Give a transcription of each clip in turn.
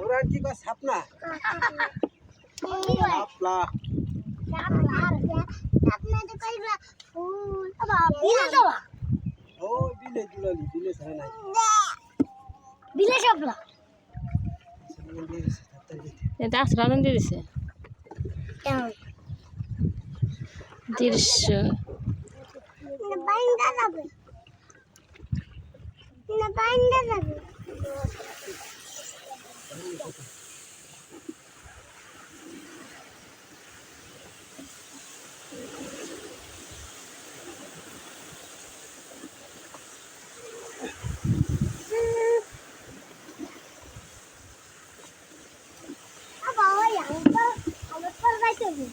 ওরা কি কয় সাপনা? দেখাই সাপলা আপনাদের কইবা ফুল আবা বিলে দৃশ্য। না বাইন্দা যাবে না বাইন্দা যাবে আবা ওই আঙ্কা আমার পর বাইতে হবে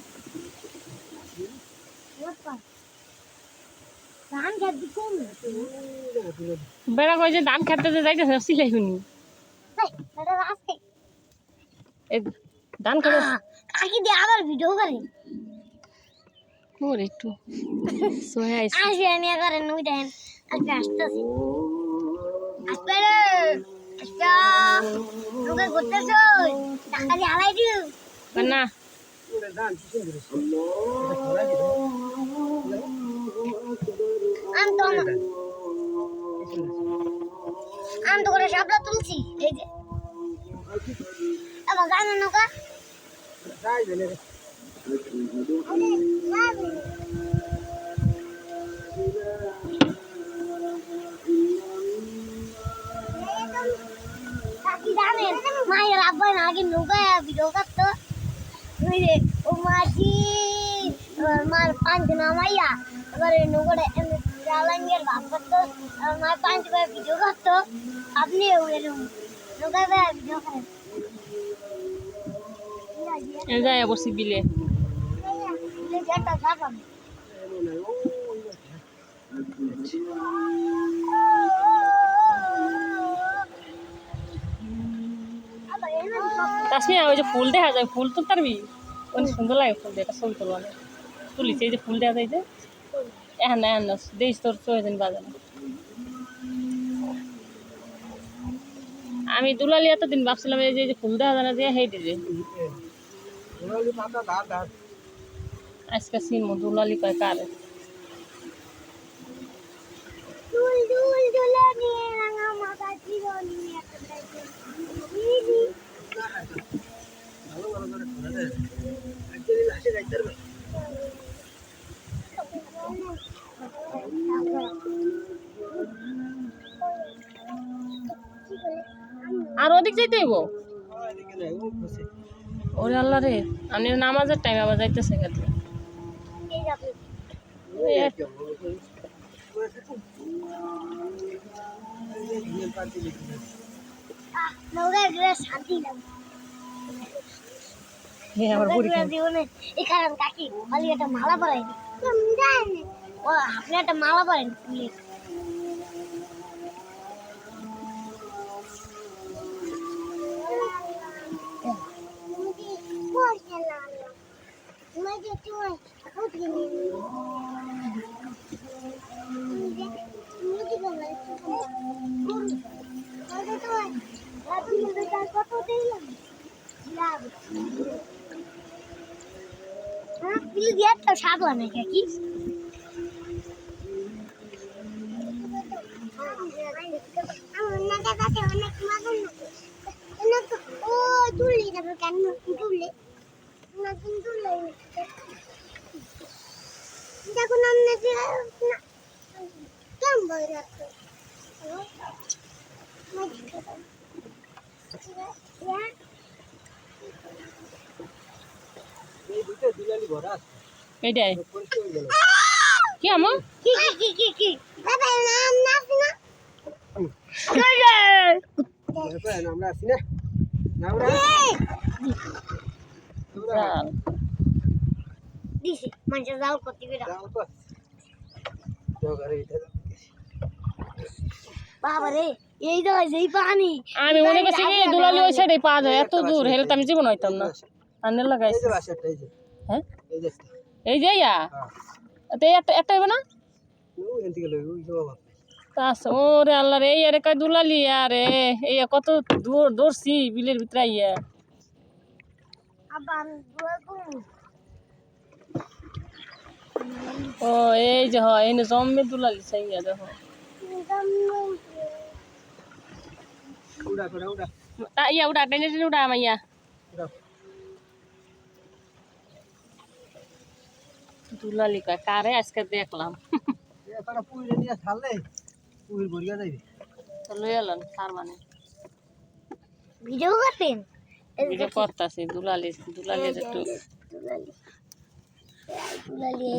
আমার পর ধান খেত দিতে বেড়া কয় যে ধান খেতে যে যাইতেছে সিলাই শুনি। ধান খেতে কাকি দিয়ে আবার ভিডিও করে। ওর একটু। সোহে আইসি আসবে নিয়ে করে নুই দেন আজকে আসতেছি। আসবে রে আসবে। করতেছ টাকা দিয়ে হালাই দিও। না। ধান কি সুন্দর আম তো করে সাপলা তুলছি এই যে। আবার গান নৌকা মায়ের আব্বা না আগে নৌকায় ভিডিও করতো ও মাঝি আমার মার পাঁচ নামাইয়া এবারে নৌকাটা এমনি করতো আর মায়ের পাঁচ করে ভিডিও করতো। আপনি এরকম নৌকায় বেড়া ভিডিও করেন যাই বসি বিলে ওই যে ফুল দেখা যায় ফুল তুলতে পারবি? অনেক সুন্দর লাগে ফুল দেখা ছবি তুলবা তুলিস এই যে ফুল দেখা যায় যে? এখন না এখন না দেশ তোর চলে দিন বাজারে আমি দুলালি এতদিন ভাবছিলাম, এই যে ফুল দেখা যায় না যে হেঁটে যে আজকে সিনমো দুলালি কয় কারে? আর ওদিক যাইতে হইব? ওরে আল্লাহ রে আমি নামাজের টাইম আবার যাইতেছে গেছে এই যাবে আহ নৌকায় একটা সাগর নাকি কি ও তুললি তারপর কেন? তুললে নতুন তুললে দেখুন আপনাকে কেমন বই রাখতো হ্যাঁ এই দুটো দিলালি ভরা আছে এটাই। কি আমার কি কি কি কি কি বাবা নাম না এরপরে আমরা আসি না আমরা আমরা দিছি মানুষের জাল করতে গেলাম যাও তো যাও ঘরে এটা বাবা রে এই পানি। আমি মনে করছি দুলালি ওই সাইডে যায় এত দূর হেলে তো আমি জীবন হইতাম না। এই লাগাইছি যে বাসাটা এই যে। হ্যাঁ? এই যে এই যে ইয়া? হ্যাঁ। তো একটা একটা হইবে না? ওরে আল্লাহ রে এই আরে কয় দুলালি আরে। এই কত দূর দৌড়ছি বিলের ভিতরে আমি ও এই যে হয় এনে জম্মে দুলালি চাইয়া দেখো উড়া উড়া। তা ইয়া উড়া টেনে টেনে উড়া মাইয়া। উড়া। দুলালি কয় কারে আজকে দেখলাম? এখানে পুইরে নিয়ে ছাড়লে পুইর বড়িয়া যাইবে। তো লই এলেন তার মানে। ভিডিও করবেন ভিডিও করতাছি দুলালি দুলালি একটু দুলালি।